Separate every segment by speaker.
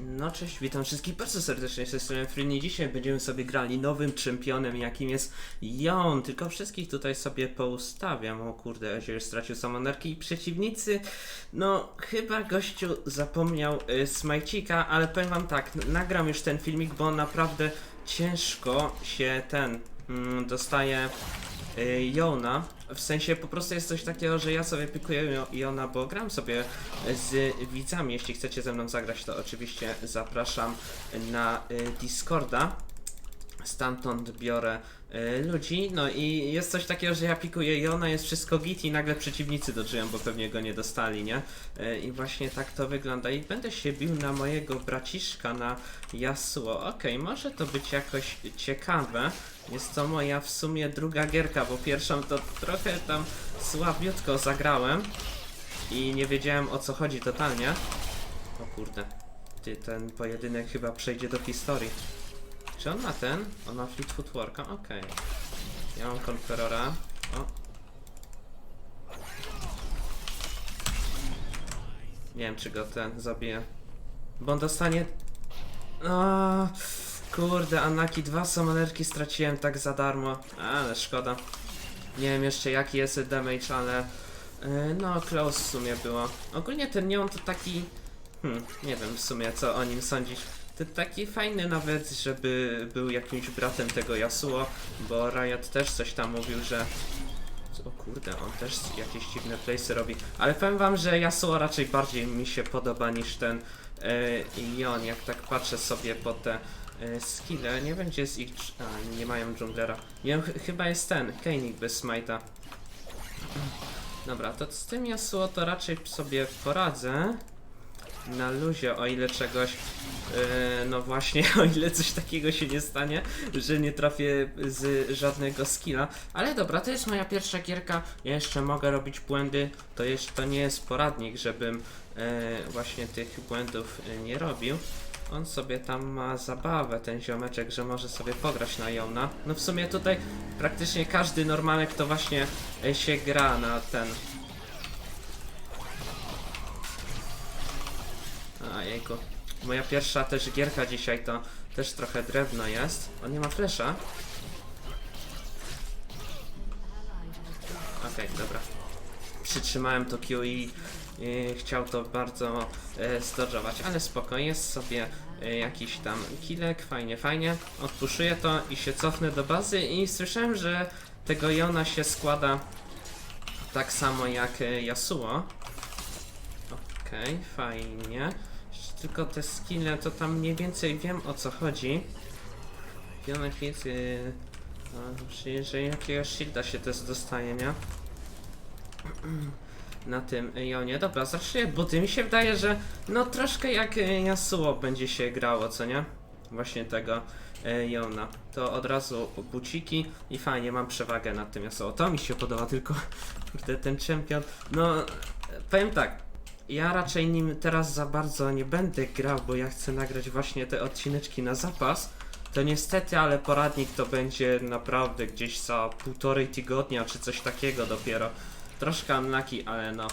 Speaker 1: No cześć, witam wszystkich bardzo serdecznie, z tej strony. Dzisiaj będziemy sobie grali nowym czempionem, jakim jest Jon. Tylko wszystkich tutaj sobie poustawiam. O kurde, Ezier stracił samonerki i przeciwnicy. No, chyba gościu zapomniał y, Smajcika, ale powiem wam tak, nagram już ten filmik, bo naprawdę ciężko się ten mm, dostaje Jona. W sensie po prostu jest coś takiego, że ja sobie pikuję Jo- Jona, bo gram sobie z widzami. Jeśli chcecie ze mną zagrać, to oczywiście zapraszam na y, Discorda. Stamtąd biorę ludzi. No i jest coś takiego, że ja pikuję Jona, jest wszystko git i nagle przeciwnicy dodżyją, bo pewnie go nie dostali, nie? Y, I właśnie tak to wygląda. I będę się bił na mojego braciszka, na Yasuo. Okej, może to być jakoś ciekawe. Jest to moja w sumie druga gierka, bo pierwszą to trochę tam słabiutko zagrałem i nie wiedziałem o co chodzi totalnie. O kurde, ten pojedynek chyba przejdzie do historii. Czy on ma ten? On ma Fleet Footworka? Okej. Ja mam Conquerora. O. Nie wiem czy go ten zabije. Bo on dostanie... O, kurde, Anaki, dwa summonerki straciłem tak za darmo. Ale szkoda. Nie wiem jeszcze jaki jest damage, ale... Yy, No, close w sumie było. Ogólnie ten neon to taki... Hmm, nie wiem w sumie co o nim sądzić. To taki fajny nawet, żeby był jakimś bratem tego Yasuo, bo Riot też coś tam mówił, że... O kurde, on też jakieś dziwne playsy robi. Ale powiem wam, że Yasuo raczej bardziej mi się podoba niż ten yy, Ion, jak tak patrzę sobie po te yy, skille. Nie wiem gdzie ich... A, nie mają dżunglera. Nie ch- chyba jest ten, Kainik bez smite'a. Dobra, to z tym Yasuo to raczej sobie poradzę. Na luzie, o ile czegoś. Yy, no właśnie, o ile coś takiego się nie stanie, że nie trafię z żadnego skilla. Ale dobra, to jest moja pierwsza gierka. Ja jeszcze mogę robić błędy. To, jeszcze, to nie jest poradnik, żebym yy, właśnie tych błędów yy, nie robił. On sobie tam ma zabawę, ten ziomeczek, że może sobie pograć na Jona. No w sumie tutaj praktycznie każdy normalek to właśnie e, się gra na ten. Moja pierwsza też gierka dzisiaj to też trochę drewno jest. On nie ma flesza. Okej, dobra. Przytrzymałem to Q i e, chciał to bardzo e, zdodżować, ale spoko, jest sobie e, jakiś tam kilek, fajnie, fajnie. Odpuszuję to i się cofnę do bazy i słyszałem, że tego Jona się składa tak samo jak Yasuo. Okej, fajnie. Tylko te skille to tam mniej więcej wiem o co chodzi. Pionek jest... Yy, no, czyli, że jakiegoś shielda się też dostaje, nie? Na tym Jonie. Dobra, zacznę buty. Mi się wydaje, że no troszkę jak y, Yasuo będzie się grało, co nie? Właśnie tego y, Jona. To od razu buciki i fajnie, mam przewagę nad tym Yasuo. To mi się podoba, tylko kurde, ten czempion. No, powiem tak. Ja raczej nim teraz za bardzo nie będę grał, bo ja chcę nagrać właśnie te odcineczki na zapas. To niestety, ale poradnik to będzie naprawdę gdzieś za półtorej tygodnia czy coś takiego dopiero. Troszkę unlucky, ale no.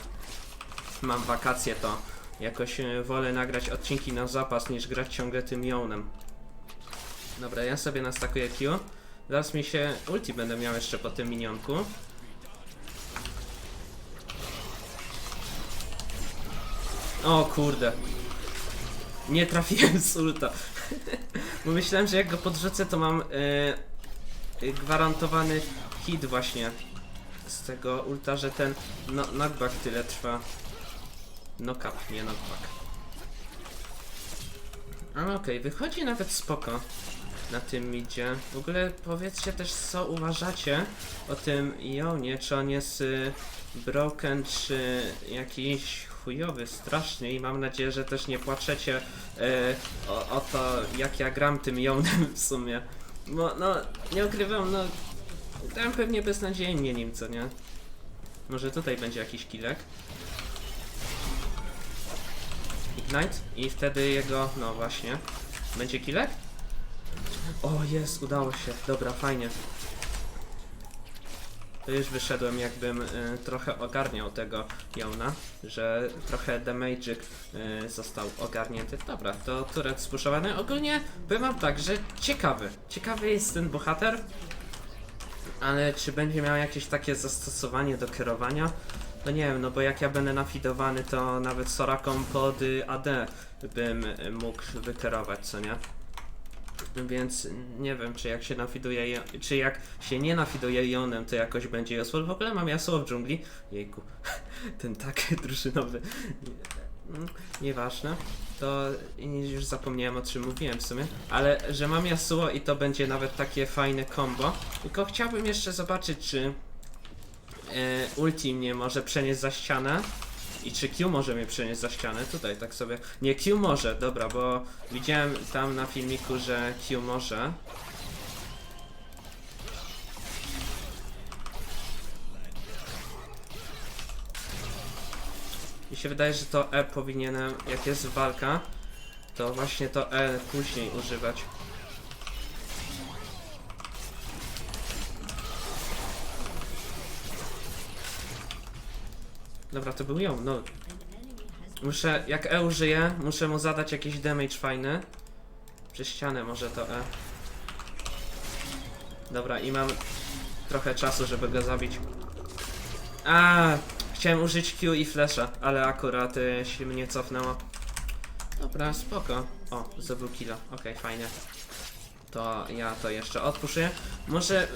Speaker 1: Mam wakacje to jakoś e, wolę nagrać odcinki na zapas niż grać ciągle tym jonem. Dobra, ja sobie nastakuję Q. Zaraz mi się ulti będę miał jeszcze po tym minionku. O kurde. Nie trafiłem z ulta. Bo myślałem, że jak go podrzucę, to mam e, gwarantowany hit właśnie z tego ulta, że ten no, knockback tyle trwa. Knock-up, nie knockback. Ale okej, wychodzi nawet spoko na tym midzie. W ogóle powiedzcie też co uważacie o tym Ionie, czy on jest y, broken, czy jakiś chujowy strasznie i mam nadzieję, że też nie płaczecie y, o, o to jak ja gram tym Jonem w sumie. Bo no, nie ukrywam, no gram pewnie beznadziejnie nim, co nie? Może tutaj będzie jakiś kilek. Ignite i wtedy jego, no właśnie. Będzie kilek? O jest, udało się. Dobra, fajnie. To już wyszedłem jakbym y, trochę ogarniał tego Jona, że trochę damage'ik y, został ogarnięty. Dobra, to turet spuszowany. Ogólnie powiem wam tak, że ciekawy. Ciekawy jest ten bohater, ale czy będzie miał jakieś takie zastosowanie do kierowania? No nie wiem, no bo jak ja będę nafidowany, to nawet Soraką pod y, AD bym y, mógł wykierować, co nie? Więc nie wiem, czy jak się nafiduje, je- czy jak się nie nafiduje Jonem, to jakoś będzie useful. W ogóle mam jasło w dżungli. Jejku, ten tak drużynowy. Mm, Nieważne. To już zapomniałem o czym mówiłem w sumie. Ale że mam Yasuo i to będzie nawet takie fajne combo. Tylko chciałbym jeszcze zobaczyć, czy e, ulti mnie może przenieść za ścianę. I czy Q może mnie przenieść za ścianę? Tutaj tak sobie. Nie, Q może, dobra, bo widziałem tam na filmiku, że Q może. Mi się wydaje, że to E powinienem, jak jest walka, to właśnie to E później używać. Dobra, to był ją, no. Muszę, jak E użyję, muszę mu zadać jakiś damage fajny. Przez ścianę może to E. Dobra, i mam trochę czasu, żeby go zabić. A, chciałem użyć Q i flasha, ale akurat y, się mnie cofnęło. Dobra, spoko. O, zdobył killa. Okej, fajnie. To ja to jeszcze odpuszczę. Może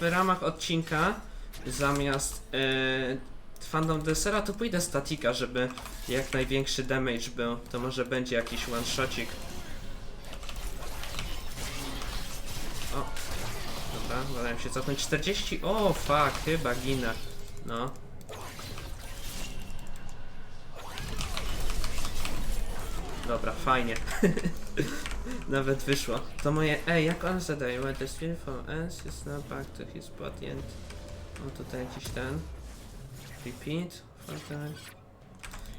Speaker 1: w ramach odcinka zamiast yy, Fandom Desera to pójdę statika, żeby jak największy damage był. To może będzie jakiś one shotcik. O, dobra, wolałem się cofnąć 40. O, fuck, chyba ginę. No. Dobra, fajnie. Nawet wyszło. To moje. Ej, jak on zadaje? When the spirit from ends is now back to his body and. O, tutaj jakiś ten. Repeat.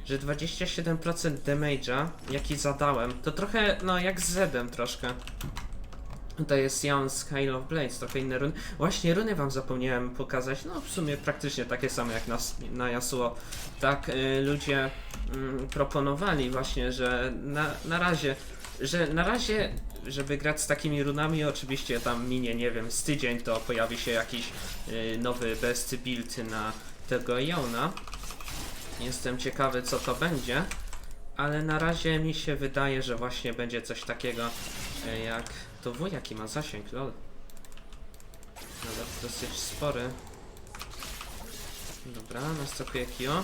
Speaker 1: Że 27% damage'a, jaki zadałem, to trochę, no jak z Zedem troszkę. Tutaj jest z Hail of Blades, trochę inne runy. Właśnie runy wam zapomniałem pokazać, no w sumie praktycznie takie same jak na, na Yasuo. Tak y, ludzie mm, proponowali właśnie, że na, na razie, że na razie, żeby grać z takimi runami, oczywiście tam minie, nie wiem, z tydzień to pojawi się jakiś y, nowy best build na tego Jona. Jestem ciekawy co to będzie, ale na razie mi się wydaje, że właśnie będzie coś takiego y, jak to wuj jaki ma zasięg, lol. Nawet dosyć spory. Dobra, następuje Kio.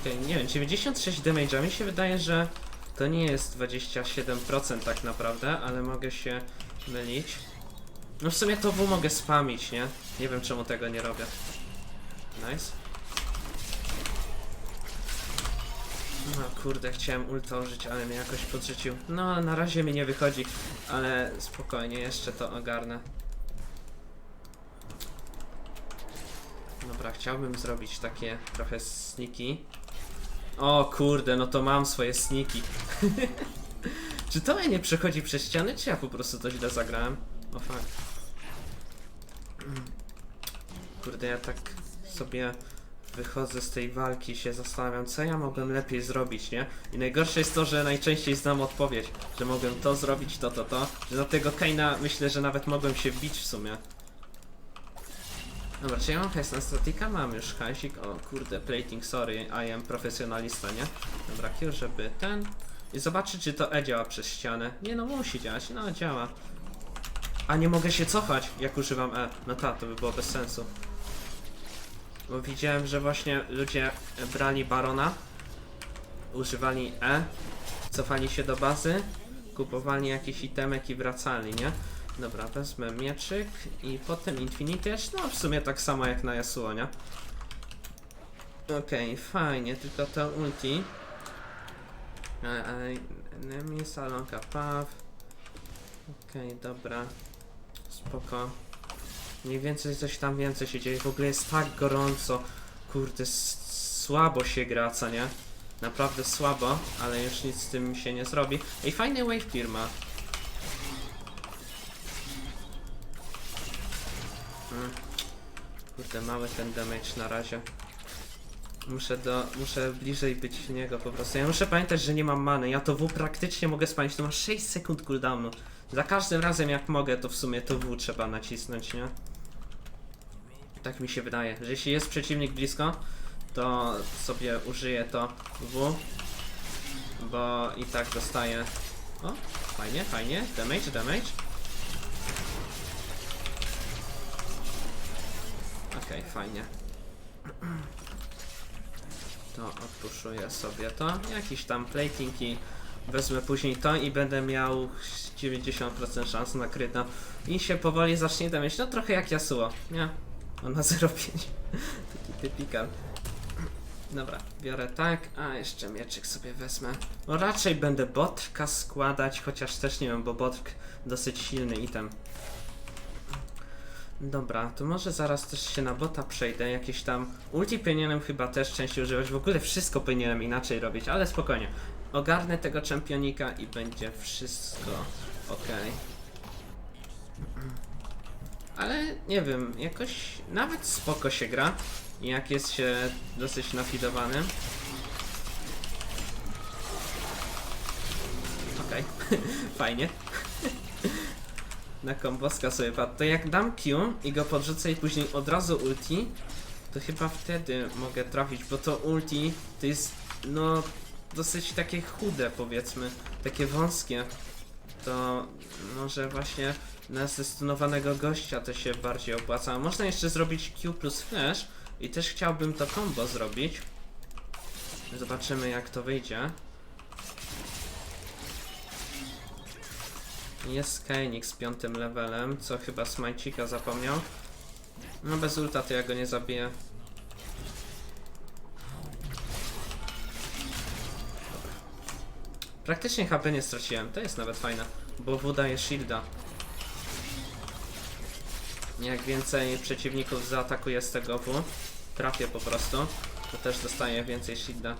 Speaker 1: Okej, nie wiem, 96 damage'a. Mi się wydaje, że to nie jest 27% tak naprawdę, ale mogę się mylić. No w sumie to W mogę spamić, nie? Nie wiem czemu tego nie robię. Nice. No kurde, chciałem ulta użyć, ale mnie jakoś podrzucił. No, na razie mi nie wychodzi, ale spokojnie, jeszcze to ogarnę. Dobra, chciałbym zrobić takie trochę sniki. O kurde, no to mam swoje sniki. czy to mnie nie przechodzi przez ściany, czy ja po prostu to źle zagrałem? O fuck. Kurde, ja tak sobie wychodzę z tej walki i się zastanawiam, co ja mogłem lepiej zrobić, nie? I najgorsze jest to, że najczęściej znam odpowiedź, że mogłem to zrobić, to, to, to. Że za tego Kaina myślę, że nawet mogłem się wbić w sumie. Dobra, czy ja mam hajs na statika? Mam już hajsik. O kurde, plating, sorry, I am profesjonalista, nie? Dobra, Q, żeby ten... I zobaczyć, czy to E działa przez ścianę. Nie no, musi działać, no działa. A nie mogę się cofać, jak używam E. No tak, to by było bez sensu. Bo widziałem, że właśnie ludzie brali Barona, używali E, cofali się do bazy, kupowali jakiś itemek i wracali, nie? Dobra, wezmę mieczyk i potem Infinity no w sumie tak samo jak na Yasuo, nie? Okej, fajnie, tylko to ulti. E, e, Enemy, Salonka, Paw. Okej, dobra. Spoko. Mniej więcej coś tam więcej się dzieje. W ogóle jest tak gorąco. Kurde, słabo się gra, co nie? Naprawdę słabo, ale już nic z tym się nie zrobi. Ej, fajny wave clear ma. Mm. Kurde, mały ten damage na razie. Muszę do, muszę bliżej być niego po prostu. Ja muszę pamiętać, że nie mam many. Ja to W praktycznie mogę spalić. To ma 6 sekund cooldownu. Za każdym razem jak mogę, to w sumie to W trzeba nacisnąć, nie? Tak mi się wydaje, że jeśli jest przeciwnik blisko, to sobie użyję to W. Bo i tak dostaję. O, fajnie, fajnie. Damage, damage. Okej, fajnie. To odpuszuję sobie to. Jakiś tam plating i wezmę później to i będę miał 90% szans na kryta. I się powoli zacznie damieć. No trochę jak Yasuo, nie? On ma 0,5. Taki typikal. Dobra, biorę tak, a jeszcze mieczyk sobie wezmę. No raczej będę botrka składać, chociaż też nie wiem, bo botrk dosyć silny item. Dobra, to może zaraz też się na bota przejdę, jakieś tam ulti powinienem chyba też częściej używać, w ogóle wszystko powinienem inaczej robić, ale spokojnie. Ogarnę tego czempionika i będzie wszystko ok. Ale nie wiem, jakoś nawet spoko się gra, jak jest się dosyć nafidowanym. Okej, fajnie. Na komboska sobie padł. To jak dam Q i go podrzucę i później od razu ulti, to chyba wtedy mogę trafić, bo to ulti to jest no dosyć takie chude powiedzmy, takie wąskie. To może właśnie na zestunowanego gościa to się bardziej opłaca. Można jeszcze zrobić Q plus flash i też chciałbym to combo zrobić. Zobaczymy jak to wyjdzie. Jest Kainix z piątym levelem, co chyba Smajcika zapomniał. No bez ulta to ja go nie zabiję. Praktycznie HP nie straciłem, to jest nawet fajne, bo W daje shielda. Jak więcej przeciwników zaatakuje z tego W, trafię po prostu, to też dostaję więcej shielda.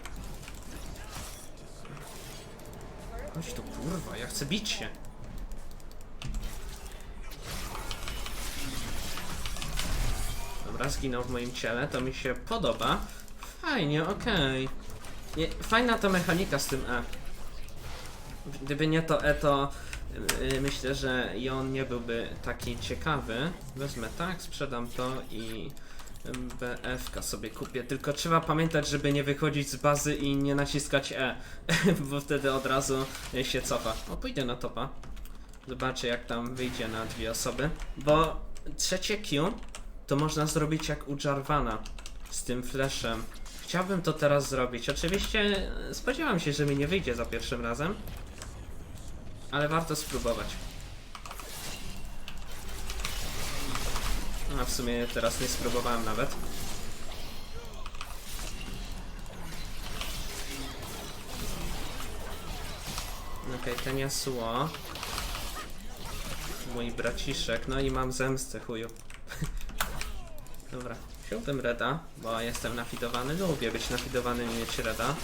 Speaker 1: Chodź tu kurwa, ja chcę bić się. Dobra, zginął w moim ciele, to mi się podoba. Fajnie, okej. Nie, Fajna ta mechanika z tym E. Gdyby nie to E, to yy, myślę, że i on nie byłby taki ciekawy. Wezmę tak, sprzedam to i BF-ka sobie kupię. Tylko trzeba pamiętać, żeby nie wychodzić z bazy i nie naciskać E, bo wtedy od razu się cofa. O, pójdę na topa. Zobaczę jak tam wyjdzie na dwie osoby. Bo trzecie Q to można zrobić jak u Jarvana z tym flashem. Chciałbym to teraz zrobić. Oczywiście e, spodziewam się, że mi nie wyjdzie za pierwszym razem, ale warto spróbować. A w sumie teraz nie spróbowałem nawet. Okej, okay, ten Yasuo. Mój braciszek, no i mam zemstę chuju. Dobra, wziąłbym Reda, bo jestem nafidowany. Lubię być nafidowany i mieć Reda.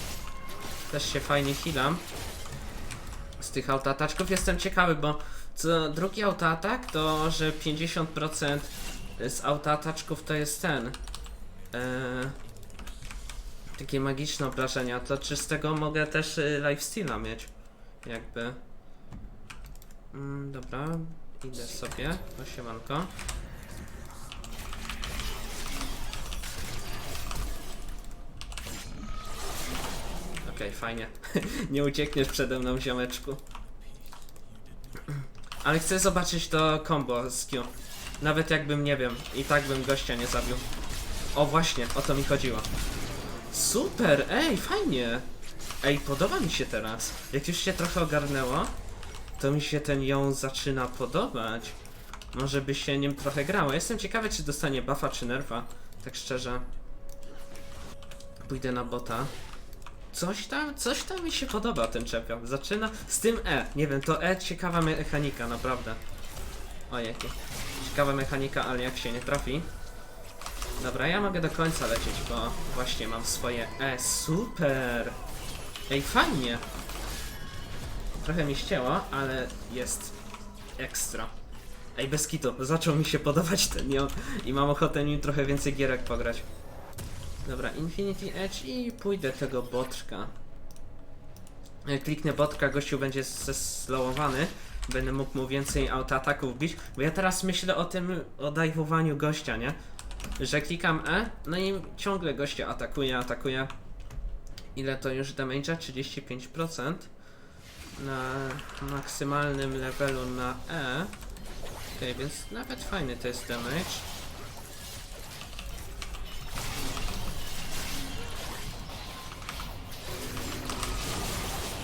Speaker 1: Też się fajnie healam. Z tych autoataczków jestem ciekawy, bo co drugi autoatak to, że 50% z autoataczków to jest ten. Eee, takie magiczne obrażenia. To czy z tego mogę też y, lifesteala mieć? Jakby. Mm, dobra, idę sobie. O Okej, fajnie. nie uciekniesz przede mną, ziomeczku. Ale chcę zobaczyć to combo z Q. Nawet jakbym, nie wiem, i tak bym gościa nie zabił. O właśnie, o to mi chodziło. Super, ej, fajnie. Ej, podoba mi się teraz. Jak już się trochę ogarnęło, to mi się ten ją zaczyna podobać. Może by się nim trochę grało. Jestem ciekawy, czy dostanie buffa, czy nerfa. Tak szczerze. Pójdę na bota. Coś tam, coś tam mi się podoba ten czepiał. Zaczyna z tym E. Nie wiem, to E ciekawa mechanika, naprawdę. Ojejku. Ciekawa mechanika, ale jak się nie trafi. Dobra, ja mogę do końca lecieć, bo właśnie mam swoje E. Super! Ej, fajnie! Trochę mi ścięło, ale jest ekstra. Ej, bez kitu, zaczął mi się podobać ten Jon i mam ochotę nim trochę więcej gierek pograć. Dobra, Infinity Edge i pójdę tego. Jak kliknę botka, gościu będzie zeslowowany. Będę mógł mu więcej autoataków bić. Bo ja teraz myślę o tym, o dajwowaniu gościa, nie? Że klikam E, no i ciągle gościa atakuje, atakuje. Ile to już damage'a? 35% na maksymalnym levelu na E. Okej, więc nawet fajny to jest damage.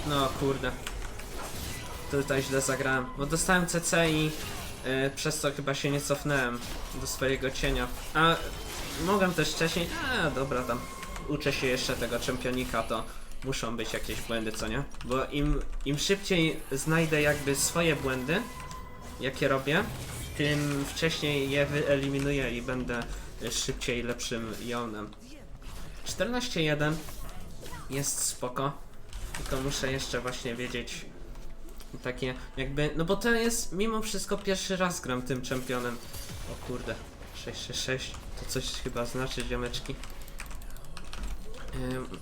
Speaker 1: No kurde. Tutaj źle zagrałem, bo dostałem CC i y, przez co chyba się nie cofnąłem do swojego cienia. A mogłem też wcześniej, a dobra tam uczę się jeszcze tego czempionika, to muszą być jakieś błędy, co nie? Bo im, im szybciej znajdę jakby swoje błędy, jakie robię, tym wcześniej je wyeliminuję i będę szybciej lepszym Jonem. 14.1 jest spoko, tylko muszę jeszcze właśnie wiedzieć takie jakby, no bo to jest mimo wszystko pierwszy raz gram tym czempionem. O kurde, 666, to coś chyba znaczy ziomeczki.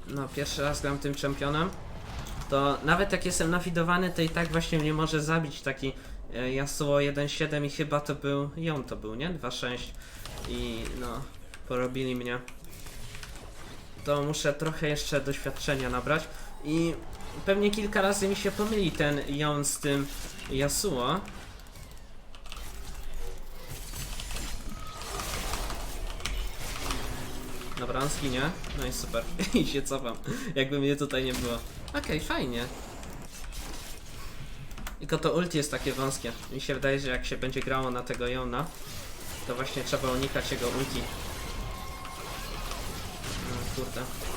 Speaker 1: No, pierwszy raz gram tym czempionem. To nawet jak jestem nafidowany, to i tak właśnie mnie może zabić taki e, Yasuo 1.7 i chyba to był, ją to był, nie? 2.6 i no, porobili mnie. To muszę trochę jeszcze doświadczenia nabrać i pewnie kilka razy mi się pomyli ten ją z tym Yasuo. Dobra, on zginie. No i super. I się cofam. Jakby mnie tutaj nie było. Okej, fajnie. Tylko to ulti jest takie wąskie. Mi się wydaje, że jak się będzie grało na tego Jona, to właśnie trzeba unikać jego ulti. No kurde.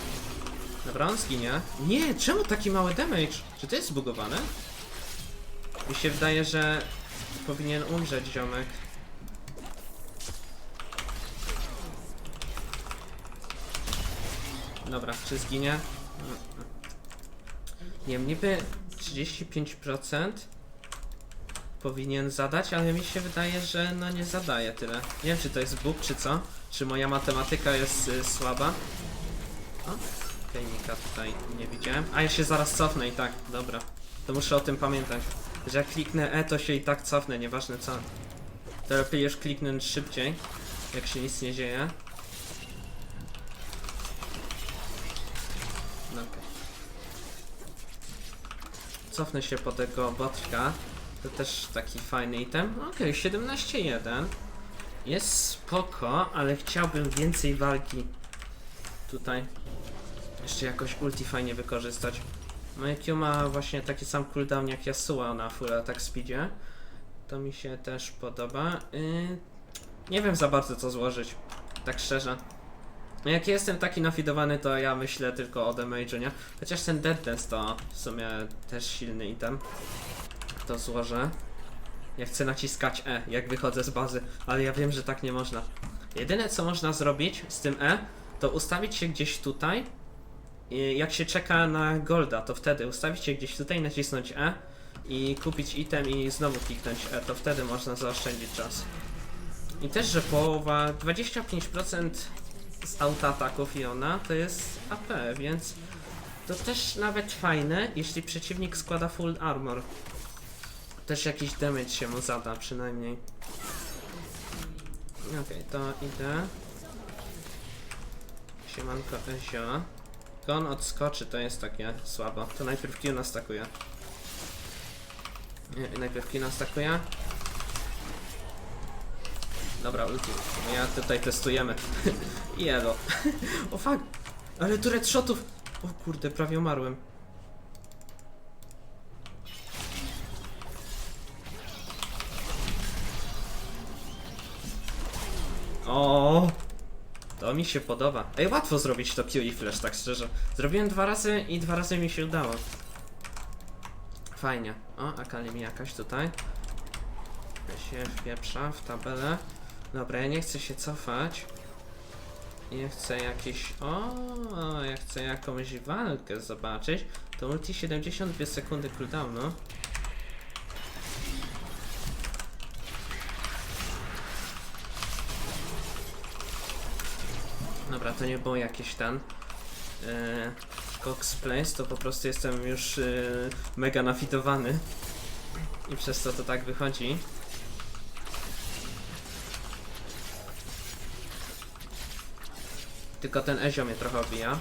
Speaker 1: Dobra, on zginie. Nie, czemu taki mały damage? Czy to jest zbugowane? Mi się wydaje, że powinien umrzeć ziomek. Dobra, czy zginie? Nie wiem, niby 35% powinien zadać, ale mi się wydaje, że no nie zadaje tyle. Nie wiem, czy to jest bug, czy co? Czy moja matematyka jest y, słaba? O, tutaj nie widziałem. A ja się zaraz cofnę i tak, dobra. To muszę o tym pamiętać. Że jak kliknę E, to się i tak cofnę, nieważne co. To lepiej już kliknąć szybciej, jak się nic nie dzieje. No okej. Cofnę się po tego botka. To też taki fajny item. Okej, 17.1. Jest spoko, ale chciałbym więcej walki tutaj. Jeszcze jakoś ulti fajnie wykorzystać. Moje Q ma właśnie taki sam cooldown jak Yasuo na full attack speedzie. To mi się też podoba. Yy, nie wiem za bardzo co złożyć. Tak szczerze. No Jak jestem taki nafidowany, to ja myślę tylko o damage'u, nie? Chociaż ten Dead Dance to w sumie też silny item. To złożę. Ja chcę naciskać E, jak wychodzę z bazy, ale ja wiem, że tak nie można. Jedyne co można zrobić z tym E, to ustawić się gdzieś tutaj. Jak się czeka na golda, to wtedy ustawić się gdzieś tutaj, nacisnąć E i kupić item i znowu kliknąć E, to wtedy można zaoszczędzić czas. I też, że połowa, 25% z autoataków Iona to jest AP, więc to też nawet fajne, jeśli przeciwnik składa full armor. Też jakiś damage się mu zada przynajmniej. Okej, to idę. Siemanko Ezio. To on odskoczy, to jest takie słabo. To najpierw Q nastakuje. Nie, najpierw Q nastakuje. Dobra, ulti. No ja tutaj testujemy. Jelo. o fuck. Ale turret shotów. O kurde, prawie umarłem. O, to mi się podoba. Ej, łatwo zrobić to Q i flash, tak szczerze. Zrobiłem dwa razy i dwa razy mi się udało. Fajnie. O, akademia jakaś tutaj. Ja się wpieprza w tabelę. Dobra, ja nie chcę się cofać. Nie chcę jakiś... O, ja chcę jakąś walkę zobaczyć. To ulti 72 sekundy cooldownu. Dobra, to nie było jakieś ten e, Cox to po prostu jestem już e, mega nafitowany i przez to to tak wychodzi. Tylko ten Ezio mnie trochę obija.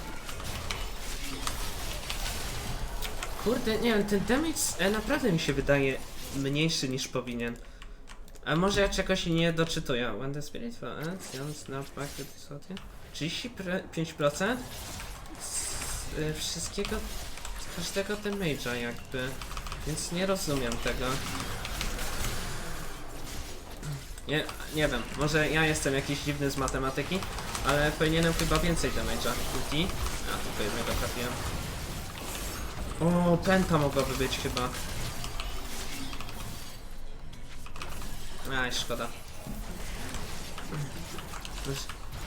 Speaker 1: Kurde, nie wiem, ten damage e, naprawdę mi się wydaje mniejszy niż powinien. A może ja czegoś nie doczytuję. When the spirit for snap back to what? 35% z y, wszystkiego, z każdego damage'a jakby. Więc nie rozumiem tego. Nie, nie wiem, może ja jestem jakiś dziwny z matematyki, ale powinienem chyba więcej damage'a. Ulti? A, tylko jednego trafiłem. O, penta mogłaby być chyba. Aj, szkoda.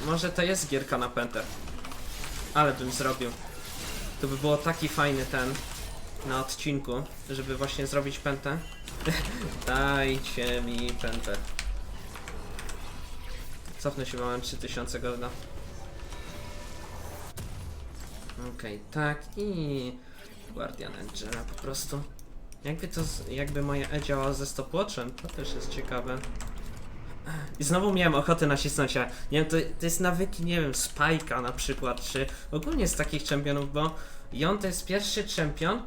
Speaker 1: Może to jest gierka na pętę. Ale bym zrobił. To by było taki fajny ten na odcinku, żeby właśnie zrobić pętę. Dajcie mi pętę. Cofnę się, mam 3000 golda. Okej, tak i Guardian Angela po prostu. Jakby to, jakby moja E działała ze stopwatchem, to też jest ciekawe. I znowu miałem ochotę nacisnąć, a nie wiem, to, to jest nawyki, nie wiem, Spike'a na przykład, czy ogólnie z takich czempionów, bo Jon to jest pierwszy czempion,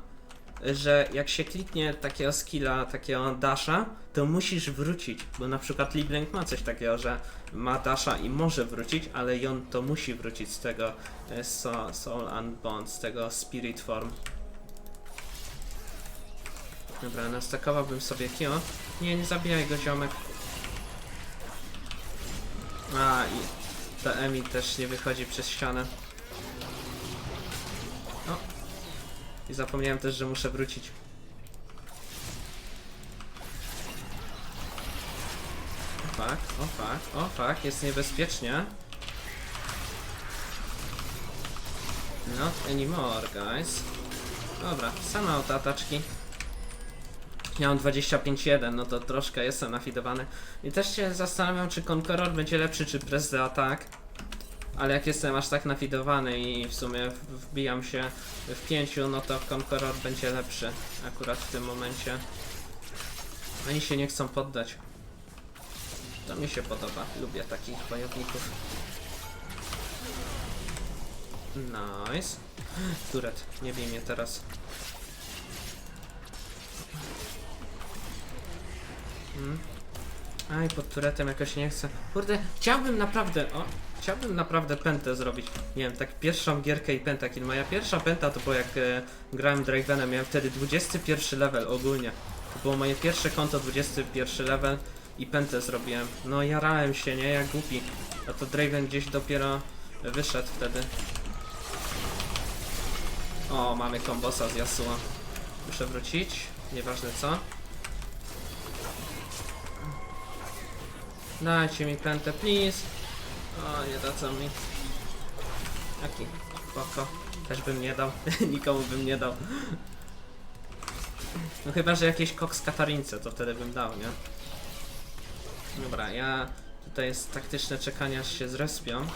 Speaker 1: że jak się kliknie takiego skilla, takiego dasha, to musisz wrócić, bo na przykład Liblank ma coś takiego, że ma dasha i może wrócić, ale Jon to musi wrócić z tego e, so, Soul and Bond, z tego Spirit Form. Dobra, nastakowałbym sobie Kio. Nie, nie zabijaj go ziomek. A i ta Emi też nie wychodzi przez ścianę. O. I zapomniałem też, że muszę wrócić. O fuck, o fuck, o fuck, jest niebezpiecznie. Not anymore, guys. Dobra, same autoataczki. Ja mam 25.1, no to troszkę jestem nafidowany. I też się zastanawiam, czy Conqueror będzie lepszy, czy Press the Attack. Ale jak jestem aż tak nafidowany i w sumie wbijam się w pięciu, no to Conqueror będzie lepszy akurat w tym momencie. Oni się nie chcą poddać. To mi się podoba, lubię takich wojowników. Nice. Turet, nie bij mnie teraz. Mm. Aj, pod turetem jakoś nie chcę. Kurde, chciałbym naprawdę, o, chciałbym naprawdę pętę zrobić. Nie wiem, tak pierwszą gierkę i pentakill. Moja pierwsza pęta to było jak e, grałem Dravenem, miałem wtedy 21 level ogólnie. To było moje pierwsze konto, 21 level i pętę zrobiłem. No jarałem się, nie, jak głupi. A to Draven gdzieś dopiero wyszedł wtedy. O, mamy kombosa z Yasuo. Muszę wrócić, nieważne co. Dajcie mi pętę, please. O, nie dadzą mi. Jaki spoko. Też bym nie dał. Nikomu bym nie dał. No chyba, że jakieś koks katarince, to wtedy bym dał, nie? Dobra, ja... Tutaj jest taktyczne czekanie, aż się zrespią.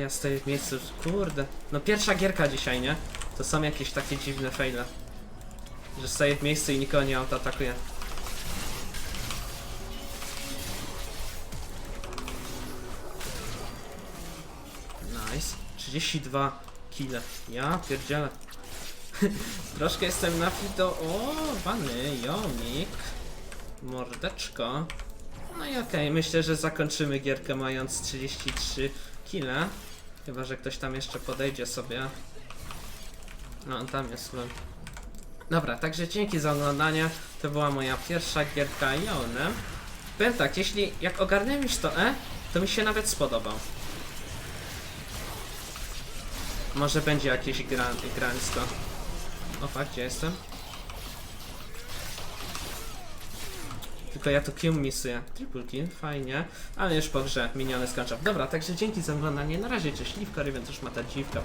Speaker 1: Ja stoję w miejscu, kurde. No pierwsza gierka dzisiaj, nie? To są jakieś takie dziwne faile. Że stoję w miejscu i nikogo nie autoatakuje. Nice. 32 kile. Ja pierdzielę. Troszkę jestem nafidowany, Jonik. Mordeczko. No i okej, myślę, że zakończymy gierkę mając 33 kile. Chyba, że ktoś tam jeszcze podejdzie sobie. No, on tam jest lol. Dobra, także dzięki za oglądanie. To była moja pierwsza gierka Jonem. Powiem tak, jeśli jak ogarniemy to E, to mi się nawet spodobał. Może będzie jakieś gran, granisko. O fakt, gdzie jestem? Tylko ja tu Q misuję. Triple kill, fajnie. Ale już po grze miniony skończę. Dobra, także dzięki za oglądanie. Na razie, cześć, Liwka, Rywen też ma ta dziwka.